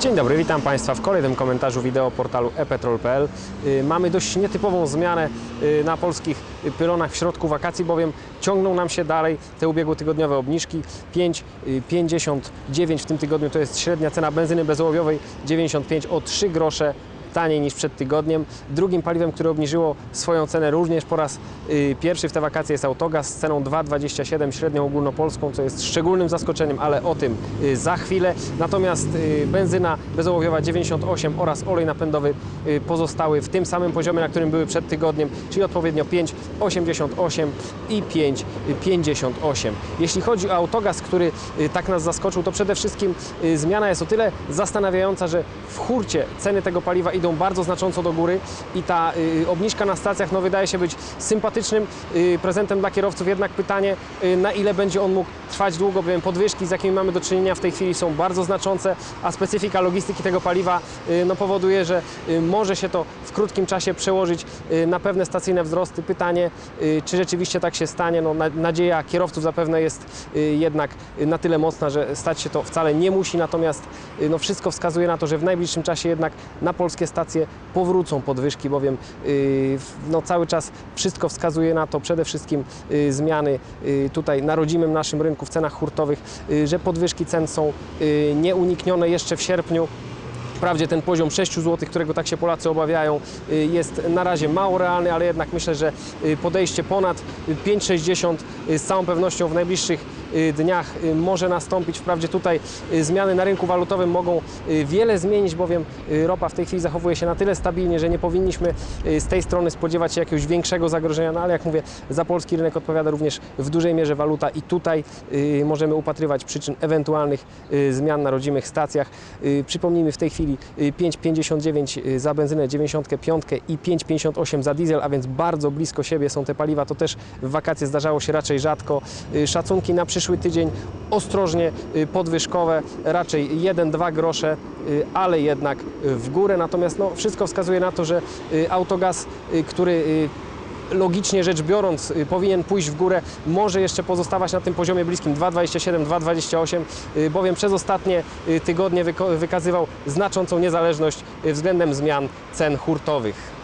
Dzień dobry, witam Państwa w kolejnym komentarzu wideo portalu epetrol.pl. Y, Mamy dość nietypową zmianę y, na polskich y, pylonach w środku wakacji, bowiem ciągną nam się dalej te ubiegłotygodniowe obniżki. 5,59 w tym tygodniu to jest średnia cena benzyny bezołowiowej, 95 o 3 grosze taniej niż przed tygodniem. Drugim paliwem, które obniżyło swoją cenę również po raz y, pierwszy w te wakacje jest autogaz z ceną 2,27 średnią ogólnopolską, co jest szczególnym zaskoczeniem, ale o tym y, za chwilę. Natomiast y, benzyna bezołowiowa 98 oraz olej napędowy pozostały w tym samym poziomie, na którym były przed tygodniem, czyli odpowiednio 5,88 i 5,58. Jeśli chodzi o autogaz, który tak nas zaskoczył, to przede wszystkim zmiana jest o tyle zastanawiająca, że w hurcie ceny tego paliwa idą bardzo znacząco do góry i ta y, obniżka na stacjach no, wydaje się być sympatycznym y, prezentem dla kierowców. Jednak pytanie, y, na ile będzie on mógł trwać długo, bowiem podwyżki, z jakimi mamy do czynienia w tej chwili są bardzo znaczące, a specyfika logistyki tego paliwa y, no, powoduje, że y, może się to w krótkim czasie przełożyć y, na pewne stacyjne wzrosty. Pytanie, y, czy rzeczywiście tak się stanie? No, na- nadzieja kierowców zapewne jest y, jednak y, na tyle mocna, że stać się to wcale nie musi, natomiast y, no, wszystko wskazuje na to, że w najbliższym czasie jednak na polskie stacje powrócą podwyżki, bowiem y, no, cały czas wszystko wskazuje na to, przede wszystkim y, zmiany y, tutaj na rodzimym naszym rynku w cenach hurtowych, że podwyżki cen są nieuniknione jeszcze w sierpniu. Wprawdzie ten poziom 6 zł, którego tak się Polacy obawiają, jest na razie mało realny, ale jednak myślę, że podejście ponad y, 5,60 y, z całą pewnością w najbliższych dniach y, może nastąpić. Wprawdzie tutaj y, zmiany na rynku walutowym mogą y, wiele zmienić, bowiem y, ropa w tej chwili zachowuje się na tyle stabilnie, że nie powinniśmy y, z tej strony spodziewać się jakiegoś większego zagrożenia, no ale jak mówię, za polski rynek odpowiada również w dużej mierze waluta i tutaj y, możemy upatrywać przyczyn ewentualnych y, zmian na rodzimych stacjach. Y, Przypomnijmy w tej chwili y, 5,59 y, za benzynę 95 i 5,58 za diesel, a więc bardzo blisko siebie są te paliwa. To też w wakacje zdarzało się raczej rzadko. Y, Szacunki na przyszły tydzień ostrożnie y, podwyżkowe, raczej 1-2 grosze, y, ale jednak w górę. Natomiast no, wszystko wskazuje na to, że y, autogaz, który logicznie rzecz biorąc powinien pójść w górę, może jeszcze pozostawać na tym poziomie bliskim 2,27, 2,28, y, bowiem przez ostatnie tygodnie wykazywał znaczącą niezależność względem zmian cen hurtowych.